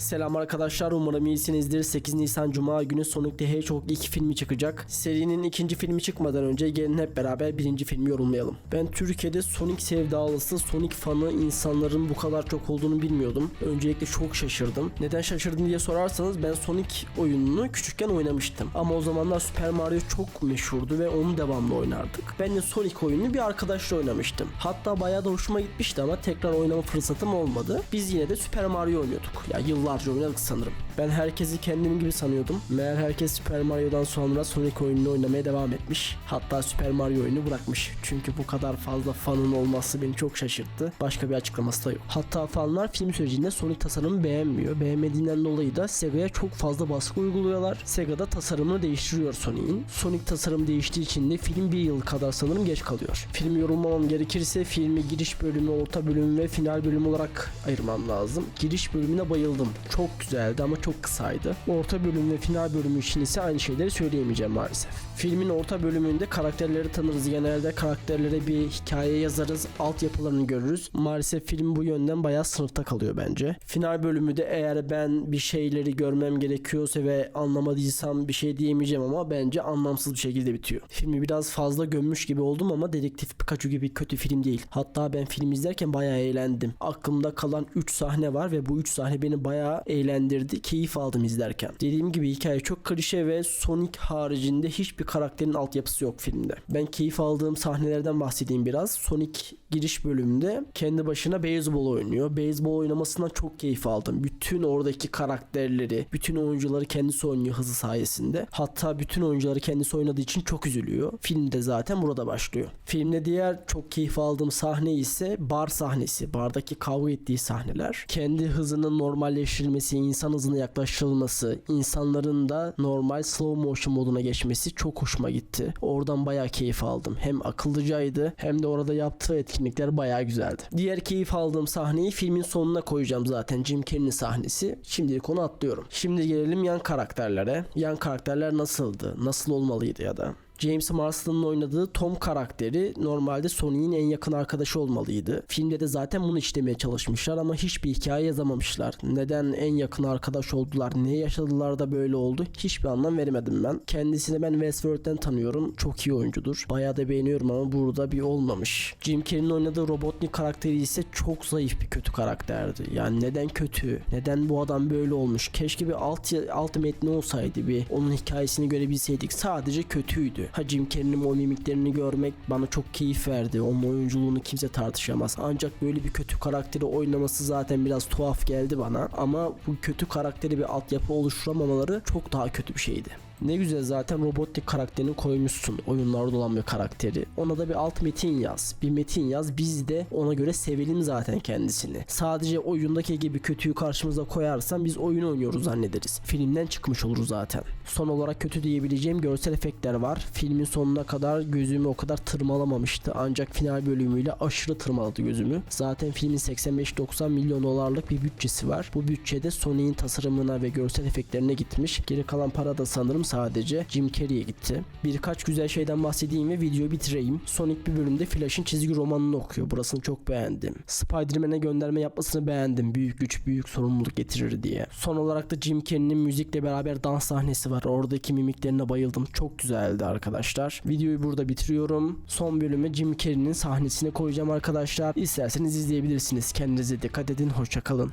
Selam arkadaşlar umarım iyisinizdir. 8 Nisan Cuma günü Sonic the Hedgehog 2 filmi çıkacak. Serinin ikinci filmi çıkmadan önce gelin hep beraber birinci filmi yorumlayalım. Ben Türkiye'de Sonic sevdalısı, Sonic fanı insanların bu kadar çok olduğunu bilmiyordum. Öncelikle çok şaşırdım. Neden şaşırdım diye sorarsanız ben Sonic oyununu küçükken oynamıştım. Ama o zamanlar Super Mario çok meşhurdu ve onu devamlı oynardık. Ben de Sonic oyununu bir arkadaşla oynamıştım. Hatta bayağı da hoşuma gitmişti ama tekrar oynama fırsatım olmadı. Biz yine de Super Mario oynuyorduk. Ya yıllarca oynadık sanırım. Ben herkesi kendim gibi sanıyordum. Meğer herkes Super Mario'dan sonra Sonic oyununu oynamaya devam etmiş. Hatta Super Mario oyunu bırakmış. Çünkü bu kadar fazla fanın olması beni çok şaşırttı. Başka bir açıklaması da yok. Hatta fanlar film sürecinde Sonic tasarımı beğenmiyor. Beğenmediğinden dolayı da Sega'ya çok fazla baskı uyguluyorlar. Sega da tasarımını değiştiriyor Sonic'in. Sonic tasarım değiştiği için de film bir yıl kadar sanırım geç kalıyor. Filmi yorumlamam gerekirse filmi giriş bölümü, orta bölümü ve final bölümü olarak ayırmam lazım. Giriş bölümüne bayıldım. Çok güzeldi ama çok kısaydı. Orta bölüm ve final bölümü için ise aynı şeyleri söyleyemeyeceğim maalesef. Filmin orta bölümünde karakterleri tanırız. Genelde karakterlere bir hikaye yazarız. Altyapılarını görürüz. Maalesef film bu yönden bayağı sınıfta kalıyor bence. Final bölümü de eğer ben bir şeyleri görmem gerekiyorsa ve anlamadıysam bir şey diyemeyeceğim ama bence anlamsız bir şekilde bitiyor. Filmi biraz fazla gömmüş gibi oldum ama Dedektif Pikachu gibi kötü film değil. Hatta ben film izlerken bayağı eğlendim. Aklımda kalan 3 sahne var ve bu 3 sahne beni bayağı eğlendirdi. Keyif aldım izlerken. Dediğim gibi hikaye çok klişe ve Sonic haricinde hiçbir karakterin altyapısı yok filmde. Ben keyif aldığım sahnelerden bahsedeyim biraz. Sonic giriş bölümünde kendi başına beyzbol oynuyor. Beyzbol oynamasından çok keyif aldım. Bütün oradaki karakterleri, bütün oyuncuları kendisi oynuyor hızı sayesinde. Hatta bütün oyuncuları kendisi oynadığı için çok üzülüyor. Film de zaten burada başlıyor. Filmde diğer çok keyif aldığım sahne ise bar sahnesi. Bardaki kavga ettiği sahneler. Kendi hızının normalleştirilmesi, insan hızına yaklaştırılması, insanların da normal slow motion moduna geçmesi çok hoşuma gitti. Oradan bayağı keyif aldım. Hem akıllıcaydı hem de orada yaptığı etkinlikler bayağı güzeldi. Diğer keyif aldığım sahneyi filmin sonuna koyacağım zaten. Jim Carrey'nin sahnesi. Şimdilik onu atlıyorum. Şimdi gelelim yan karakterlere. Yan karakterler nasıldı? Nasıl olmalıydı ya da? James Marsden'ın oynadığı Tom karakteri normalde Sonic'in en yakın arkadaşı olmalıydı. Filmde de zaten bunu işlemeye çalışmışlar ama hiçbir hikaye yazamamışlar. Neden en yakın arkadaş oldular, ne yaşadılar da böyle oldu hiçbir anlam veremedim ben. Kendisini ben Westworld'den tanıyorum. Çok iyi oyuncudur. Bayağı da beğeniyorum ama burada bir olmamış. Jim Carrey'nin oynadığı Robotnik karakteri ise çok zayıf bir kötü karakterdi. Yani neden kötü? Neden bu adam böyle olmuş? Keşke bir alt, alt metni olsaydı bir onun hikayesini görebilseydik. Sadece kötüydü. Ha Jim Carrey'nin o mimiklerini görmek bana çok keyif verdi. Onun oyunculuğunu kimse tartışamaz. Ancak böyle bir kötü karakteri oynaması zaten biraz tuhaf geldi bana. Ama bu kötü karakteri bir altyapı oluşturamamaları çok daha kötü bir şeydi. Ne güzel zaten robotik karakterini koymuşsun oyunlarda olan bir karakteri. Ona da bir alt metin yaz. Bir metin yaz. Biz de ona göre sevelim zaten kendisini. Sadece oyundaki gibi kötüyü karşımıza koyarsan biz oyun oynuyoruz zannederiz. Filmden çıkmış oluruz zaten. Son olarak kötü diyebileceğim görsel efektler var. Filmin sonuna kadar gözümü o kadar tırmalamamıştı. Ancak final bölümüyle aşırı tırmaladı gözümü. Zaten filmin 85-90 milyon dolarlık bir bütçesi var. Bu bütçede Sony'in tasarımına ve görsel efektlerine gitmiş. Geri kalan para da sanırım sadece Jim Carrey'e gitti. Birkaç güzel şeyden bahsedeyim ve videoyu bitireyim. Sonic bir bölümde Flash'ın çizgi romanını okuyor. Burasını çok beğendim. Spider-Man'e gönderme yapmasını beğendim. Büyük güç büyük sorumluluk getirir diye. Son olarak da Jim Carrey'nin müzikle beraber dans sahnesi var. Oradaki mimiklerine bayıldım. Çok güzeldi arkadaşlar. Videoyu burada bitiriyorum. Son bölüme Jim Carrey'nin sahnesini koyacağım arkadaşlar. İsterseniz izleyebilirsiniz. Kendinize dikkat edin. Hoşçakalın.